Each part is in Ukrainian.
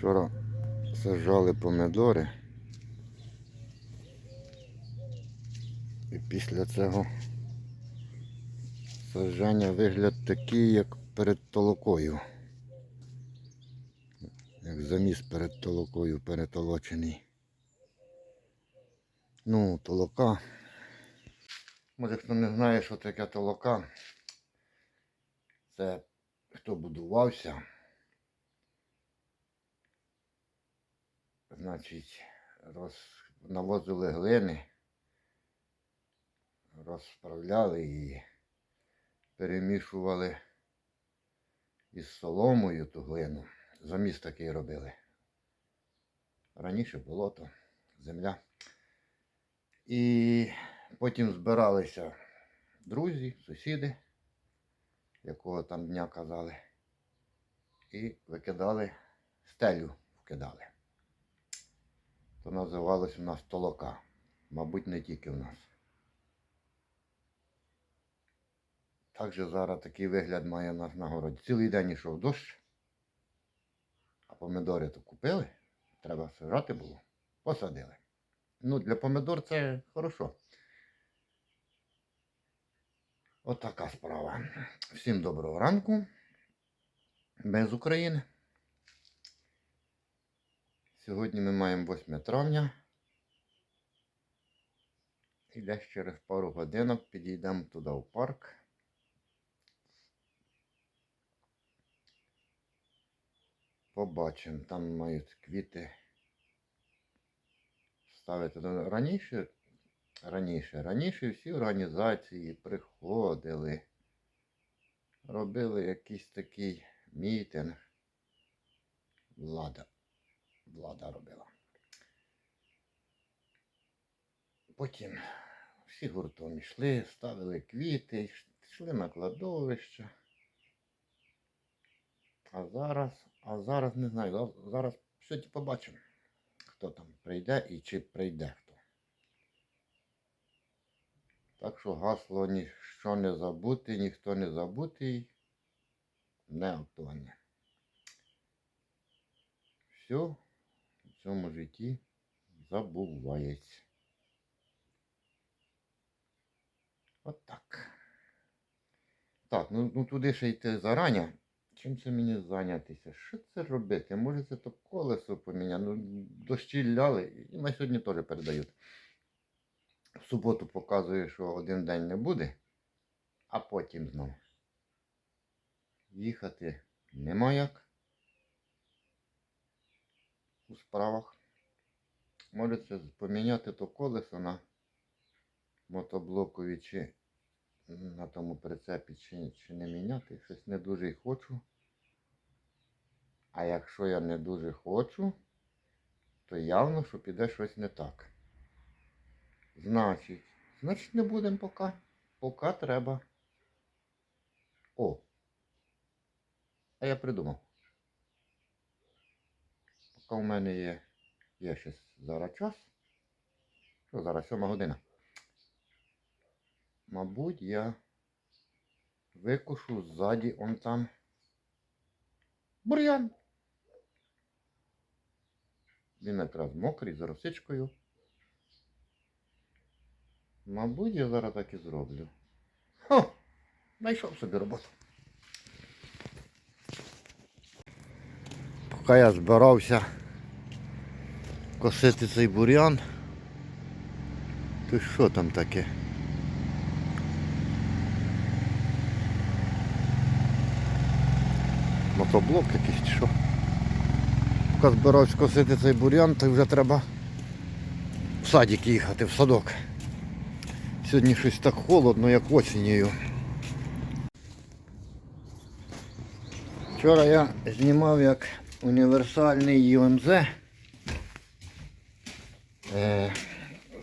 Вчора саджали помидори. І після цього саджання вигляд такий, як перед толокою. Як заміс перед толокою перетолочений. Ну, толока. Може хто не знає, що таке толока. Це хто будувався. Значить, роз... навозили глини, розправляли її, перемішували із соломою ту глину. Заміс такий робили. Раніше болото, земля. І потім збиралися друзі, сусіди, якого там дня казали, і викидали стелю вкидали. То називалось у нас толока. Мабуть, не тільки в нас. Так зараз такий вигляд має у нас на городі. Цілий день йшов дощ, а помидори то купили, треба сажати було, посадили. Ну, для помидор це хорошо. Отака справа. Всім доброго ранку. Без України. Сьогодні ми маємо 8 травня. І десь через пару годинок підійдемо туди в парк. Побачимо, там мають квіти ставити. Ну, Раніше, раніше, раніше всі організації приходили, робили якийсь такий мітинг. Влада. Влада робила. Потім всі гуртом йшли, ставили квіти, йшли на кладовище. А зараз, а зараз не знаю, за- зараз сьогодні побачимо, хто там прийде і чи прийде хто. Так що гасло ніщо не забути, ніхто не забутий, не актуальне. Все в цьому житті забувається. От так. Так, ну, ну туди ще йти зарані. Чим це мені зайнятися? Що це робити? Може це то колесо поміняти? Ну, дощі ляли, і на сьогодні теж передають. В суботу показує, що один день не буде, а потім знову. Їхати нема як у справах. Можете поміняти то колесо на мотоблокові чи на тому прицепі, чи, чи не міняти. Щось не дуже й хочу. А якщо я не дуже хочу, то явно, що піде щось не так. Значить, значить не будемо поки. Поки треба. О. А я придумав. Поки у мене є, є ще зараз час. Що зараз сьома година. Мабуть, я викушу ззаді он там бур'ян. Він якраз мокрий з росичкою. Мабуть, я зараз так і зроблю. Хо! Знайшов собі роботу. Поки я збирався косити цей бур'ян, то що там таке? Мотоблок якийсь чи що? Поки збирався косити цей бур'ян, то вже треба в садик їхати, в садок. Сьогодні щось так холодно, як осінню. Вчора я знімав як універсальний ЮМЗ. Е,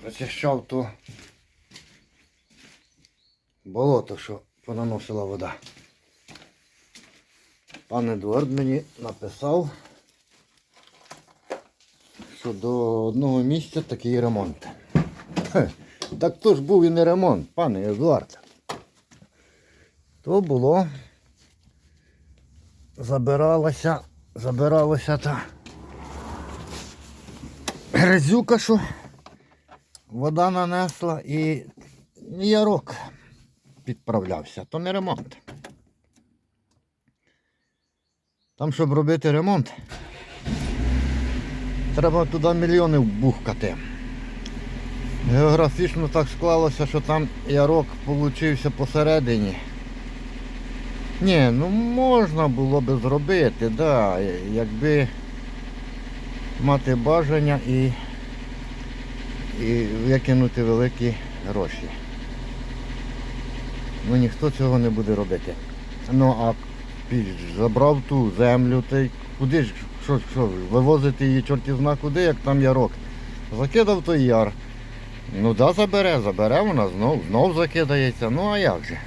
зачищав то болото, що понаносила вода. Пан Едуард мені написав, що до одного місця такий ремонт. Так то ж був і не ремонт, пане Едуард. То було, забиралося, забиралося та грязюка, що вода нанесла і ярок підправлявся. То не ремонт. Там, щоб робити ремонт, треба туди мільйони вбухкати. Географічно так склалося, що там ярок получився посередині. Ні, ну можна було би зробити, да, якби мати бажання і, і викинути великі гроші. Ну ніхто цього не буде робити. Ну а забрав ту землю, та куди ж, що, що, вивозити її чорті зна куди, як там ярок. Закидав той яр. Ну да, забере, забере вона, знов, знов закидається. Ну а як же?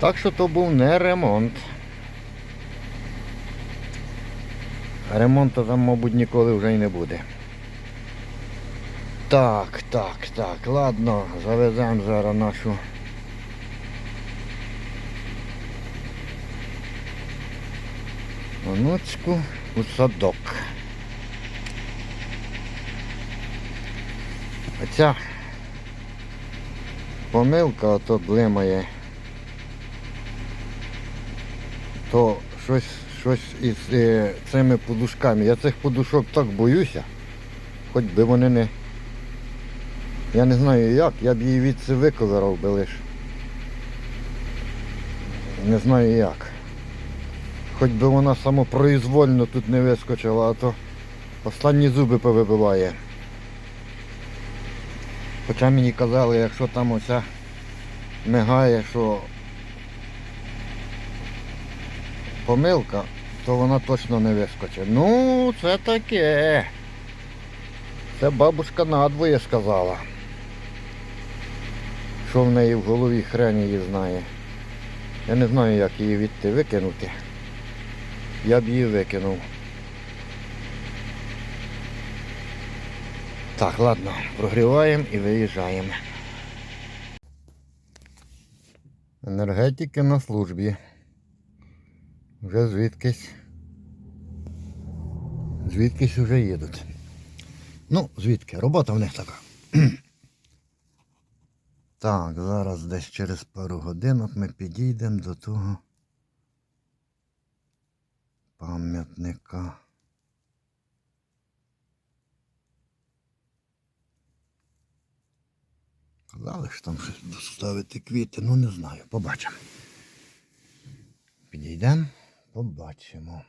Так що то був не ремонт. Ремонту там, мабуть, ніколи вже й не буде. Так, так, так, ладно, завеземо зараз нашу. Онучку у садок. Оця помилка ото блимає. То щось, щось із е, цими подушками. Я цих подушок так боюся. Хоч би вони не. Я не знаю як, я б її відси виковирав би лиш. Не знаю як. Хоч би вона самопроізвольно тут не вискочила, а то останні зуби повибиває. Хоча мені казали, якщо там оця мигає, що помилка, то вона точно не вискочить. Ну, це таке. Це бабушка надвоє сказала. Що в неї в голові хрен її знає. Я не знаю, як її відти викинути. Я б її викинув. Так, ладно, прогріваємо і виїжджаємо. Енергетики на службі. Вже звідкись. Звідкись вже їдуть. Ну, звідки? Робота в них така. так, зараз десь через пару годинок ми підійдемо до того пам'ятника. Казали, що там щось доставити квіти, ну не знаю, побачимо. Підійдемо, побачимо.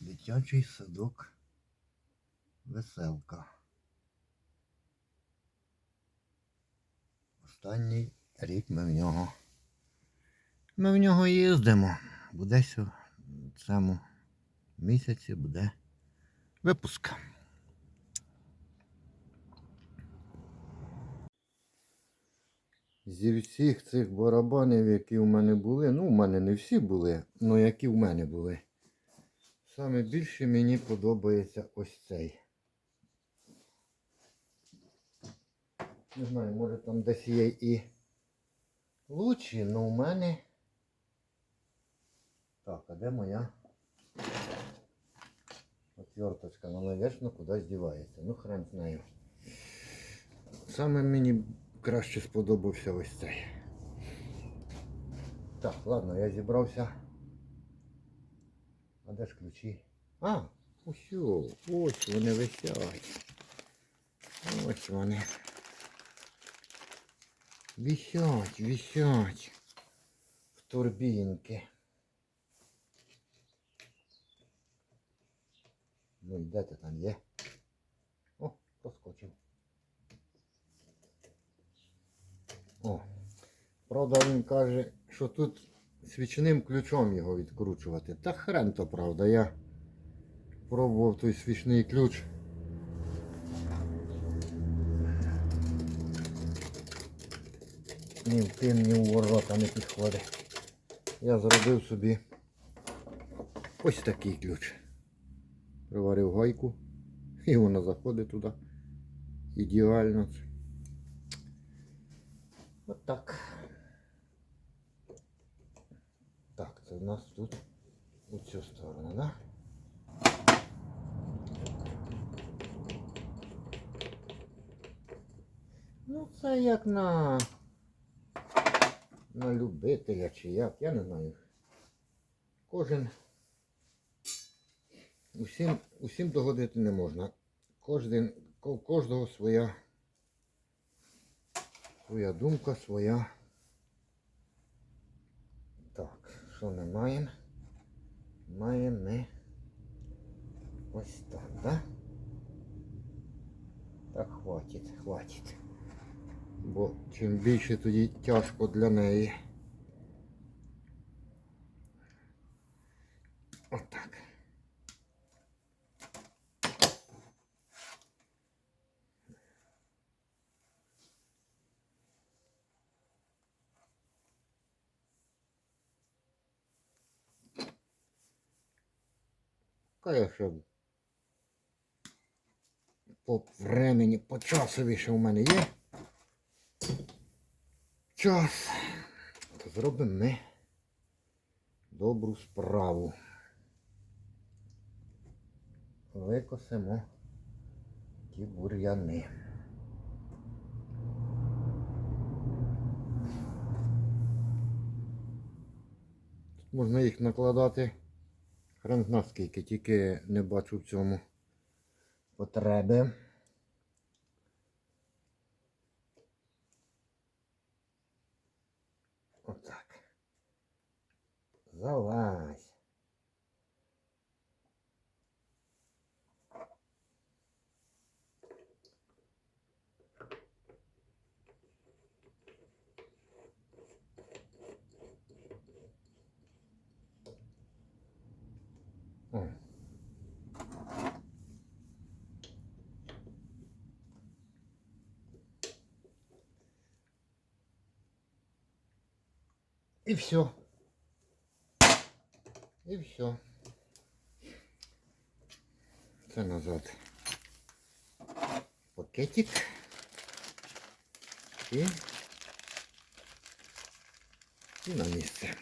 Дитячий садок веселка. Останній рік ми в нього. Ми в нього їздимо. Буде в цьому місяці буде випуск. Зі всіх цих барабанів, які у мене були, ну, у мене не всі були, але які в мене були. Саме більше мені подобається ось цей. Не знаю, може там десь є і лучші, але у мене. Так, а де моя отверточка? Вона вечно кудись дівається. Ну хрен з нею. Саме мені краще сподобався ось цей. Так, ладно, я зібрався. А де ж ключі? А, ось, ось вони висять. Ось вони. Висять, висять. В турбінки. Ну і де ти там є? О, проскочив. О. Правда, він каже, що тут свічним ключом його відкручувати. Та хрен то правда. Я пробував той свічний ключ. Ні в тим, ні в ворота не підходить. Я зробив собі ось такий ключ. Приварив гайку і вона заходить туди. Ідеально. От так. Так, це в нас тут у цю сторону, так? Да? Ну це як на на любителя чи як, я не знаю. Кожен усім усім догодити не можна. Кожен, Кожного своя Своя думка, своя. Так, що ми маємо? Маємо ми ось так, да? Так, хватить, хватить. Бо чим більше тоді тяжко для неї. Отак. Конечно, по времені, по часові ще у мене є. Час. То зробимо ми добру справу. Викосимо ті бур'яни. Тут можна їх накладати. Хрен зна скільки, тільки не бачу в цьому потреби. Отак. Залазь. О. І все. І все. Це назад. Пакетик. І, і на місце.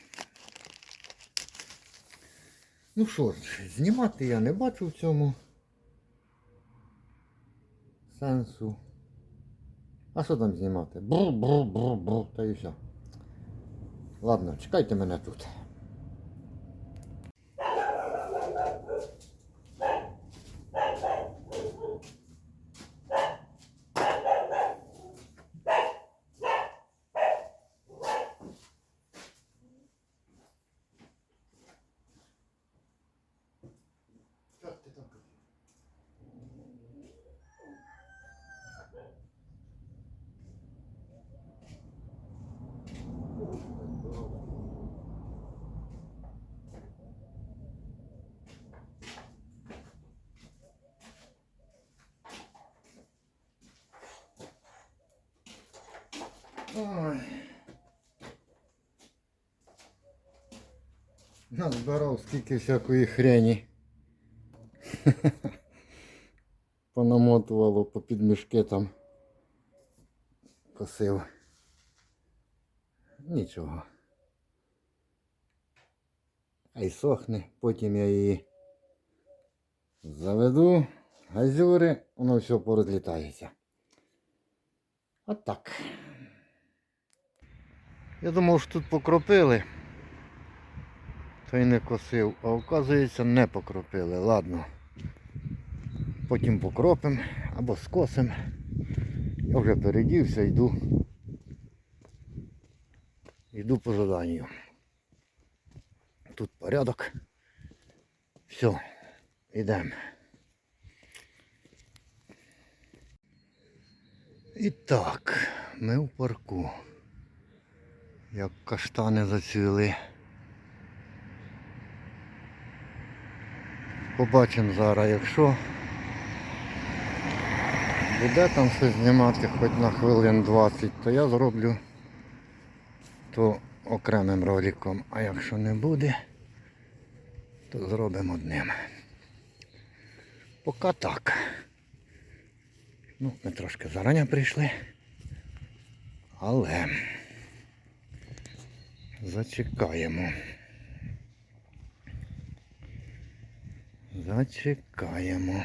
Ну що ж, знімати я не бачу в цьому сенсу. А що там знімати? Бру-бру-бру-бру, та і все. Ладно, чекайте мене тут. Ой. Назбирав скільки всякої хрені. Понамотувало по підмішки там. Косив. Нічого. Хай сохне, потім я її заведу, газюри, воно все порозлітається. От. Я думав, що тут покропили. То й не косив, а оказується не покропили. Ладно. Потім покропим або скосим. Я вже передівся, йду. Йду по заданню. Тут порядок. Все, йдемо. І так, ми в парку. Як каштани зацвіли. Побачимо зараз, якщо буде там щось знімати хоч на хвилин 20, то я зроблю то окремим роликом. А якщо не буде, то зробимо одним. Поки так. Ну, ми трошки зарані прийшли. Але зачекаємо. Зачекаємо.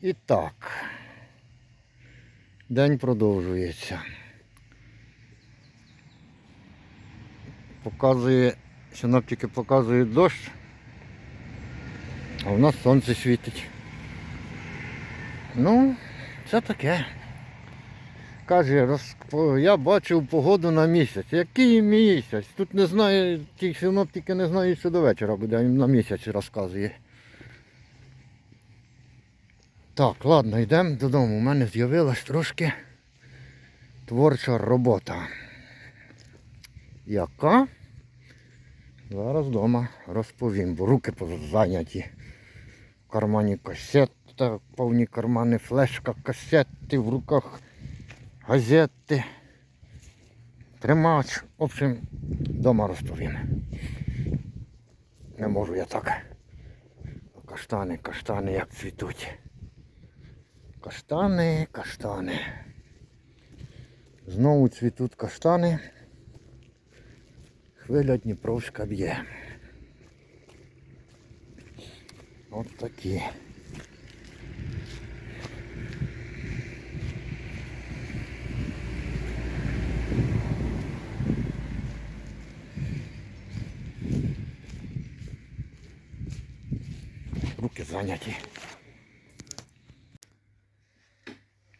І так. День продовжується. Показує, синоптики показують дощ, а в нас сонце світить. Ну, це таке. Каже, роз... я бачив погоду на місяць. Який місяць? Тут не знаю, ті синоптики не знають, що до вечора буде, а він на місяць розказує. Так, ладно, йдемо додому. У мене з'явилась трошки творча робота. Яка? Зараз вдома розповім, бо руки зайняті. В кармані касета, повні кармани флешка, касети, в руках газети. Тримач. В общем, вдома розповім. Не можу я так. Каштани, каштани як цвітуть. Каштани, каштани. Знову цвітуть каштани. Хвиля Дніпровська б'є. От такі. Руки зайняті.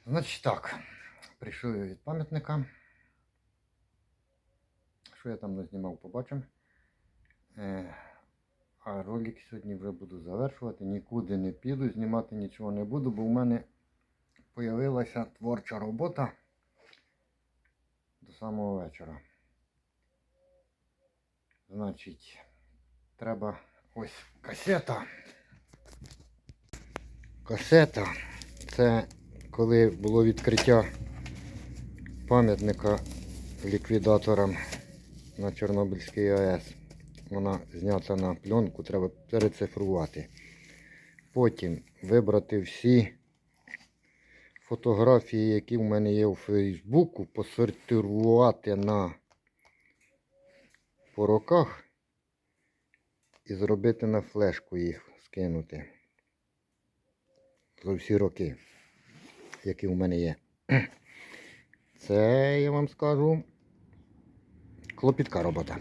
Значить так, прийшов я від пам'ятника. Що я там не знімав, побачимо. Е, а ролик сьогодні вже буду завершувати. Нікуди не піду, знімати нічого не буду, бо в мене з'явилася творча робота до самого вечора. Значить, треба ось касета. Касета. Це коли було відкриття пам'ятника ліквідаторам на Чорнобильській АЕС. Вона знята на пленку, треба перецифрувати. Потім вибрати всі фотографії, які в мене є у Фейсбуку, посортувати на по роках і зробити на флешку їх скинути. За всі роки, які в мене є. Це я вам скажу клопітка робота.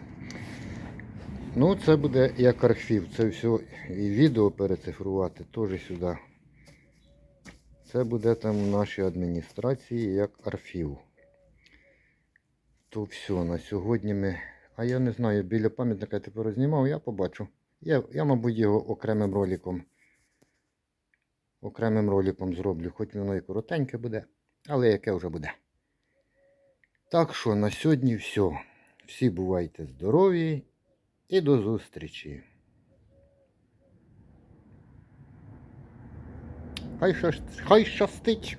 Ну, це буде як архів. Це все і відео перецифрувати теж сюди. Це буде там в нашій адміністрації як архів. То все, на сьогодні ми. А я не знаю, біля пам'ятника я тепер знімав, я побачу. Я, я, мабуть, його окремим роликом. Окремим роликом зроблю, хоч воно і коротеньке буде, але яке вже буде. Так що на сьогодні все. Всі бувайте здорові і до зустрічі. Хай щас- хай щастить!